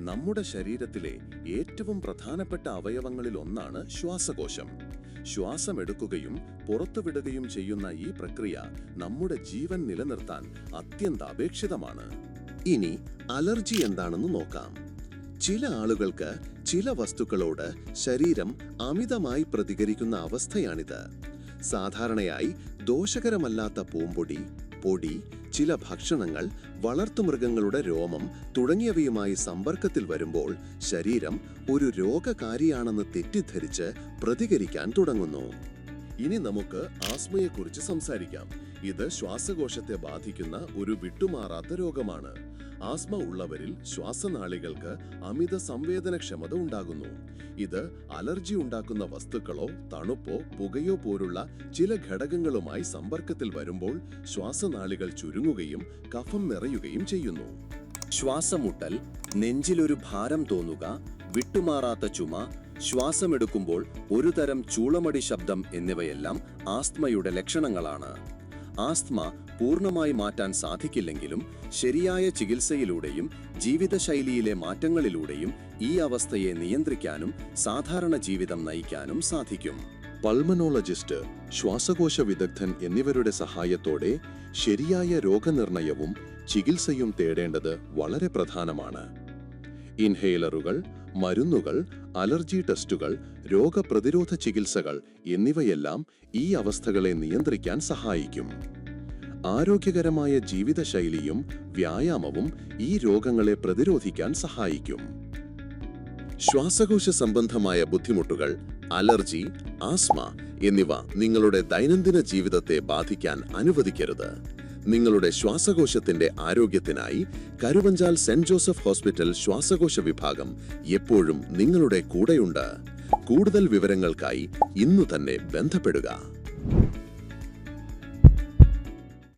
നമ്മുടെ ശരീരത്തിലെ ഏറ്റവും പ്രധാനപ്പെട്ട അവയവങ്ങളിൽ ഒന്നാണ് ശ്വാസകോശം. ശ്വാസമെടുക്കുകയും പുറത്തുവിടുകയും ചെയ്യുന്ന ഈ പ്രക്രിയ നമ്മുടെ ജീവൻ നിലനിർത്താൻ അത്യന്താപേക്ഷിതമാണ്. ഇനി അലർജി എന്താണെന്ന് നോക്കാം. ചില ആളുകൾക്ക് ചില വസ്തുക്കളോട് ശരീരം അമിതമായി പ്രതികരിക്കുന്ന അവസ്ഥയാണിത്. സാധാരണയായി ദോഷകരമല്ലാത്ത പൂമ്പൊടി പൊടി ചില ഭക്ഷണങ്ങൾ വളർത്തുമൃഗങ്ങളുടെ രോമം തുടങ്ങിയവയുമായി സമ്പർക്കത്തിൽ വരുമ്പോൾ ശരീരം ഒരു രോഗകാരിയാണെന്ന് തെറ്റിദ്ധരിച്ച് പ്രതികരിക്കാൻ തുടങ്ങുന്നു. ഇനി നമുക്ക് ആസ്മയെക്കുറിച്ച് സംസാരിക്കാം. ഇത് ശ്വാസകോശത്തെ ബാധിക്കുന്ന ഒരു വിട്ടുമാറാത്ത രോഗമാണ്. ആസ്മ ഉള്ളവരിൽ ശ്വാസനാളികൾക്ക് അമിത സംവേദനക്ഷമത ഉണ്ടാകുന്നു. ഇത് അലർജി ഉണ്ടാക്കുന്ന വസ്തുക്കളോ തണുപ്പോ പുകയോ പോലുള്ള ചില ഘടകങ്ങളുമായി സമ്പർക്കത്തിൽ വരുമ്പോൾ ശ്വാസനാളികൾ ചുരുങ്ങുകയും കഫം നിറയുകയും ചെയ്യുന്നു. ശ്വാസമുട്ടൽ നെഞ്ചിലൊരു ഭാരം തോന്നുക വിട്ടുമാറാത്ത ചുമ ശ്വാസമെടുക്കുമ്പോൾ ഒരുതരം ചൂളമടി ശബ്ദം എന്നിവയെല്ലാം ആസ്മയുടെ ലക്ഷണങ്ങളാണ്. ആസ്തമ പൂർണമായി മാറ്റാൻ സാധിക്കില്ലെങ്കിലും ശരിയായ ചികിത്സയിലൂടെയും ജീവിതശൈലിയിലെ മാറ്റങ്ങളിലൂടെയും ഈ അവസ്ഥയെ നിയന്ത്രിക്കാനും സാധാരണ ജീവിതം നയിക്കാനും സാധിക്കും. പൾമനോളജിസ്റ്റ് ശ്വാസകോശ വിദഗ്ധൻ എന്നിവരുടെ സഹായത്തോടെ ശരിയായ രോഗനിർണയവും ചികിത്സയും തേടേണ്ടത് വളരെ പ്രധാനമാണ്. ഇൻഹേലറുകൾ മരുന്നുകൾ അലർജി ടെസ്റ്റുകൾ രോഗപ്രതിരോധ ചികിത്സകൾ എന്നിവയെല്ലാം ഈ അവസ്ഥകളെ നിയന്ത്രിക്കാൻ സഹായിക്കും. ആരോഗ്യകരമായ ജീവിതശൈലിയും വ്യായാമവും ഈ രോഗങ്ങളെ പ്രതിരോധിക്കാൻ സഹായിക്കും. ശ്വാസകോശ സംബന്ധമായ ബുദ്ധിമുട്ടുകൾ അലർജി ആസ്മ എന്നിവ നിങ്ങളുടെ ദൈനംദിന ജീവിതത്തെ ബാധിക്കാൻ അനുവദിക്കരുത്. നിങ്ങളുടെ ശ്വാസകോശത്തിന്റെ ആരോഗ്യത്തിനായി കരുവഞ്ചാൽ സെന്റ് ജോസഫ് ഹോസ്പിറ്റൽ ശ്വാസകോശ വിഭാഗം എപ്പോഴും നിങ്ങളുടെ കൂടെയുണ്ട്. കൂടുതൽ വിവരങ്ങൾക്കായി ഇന്നു തന്നെ ബന്ധപ്പെടുക.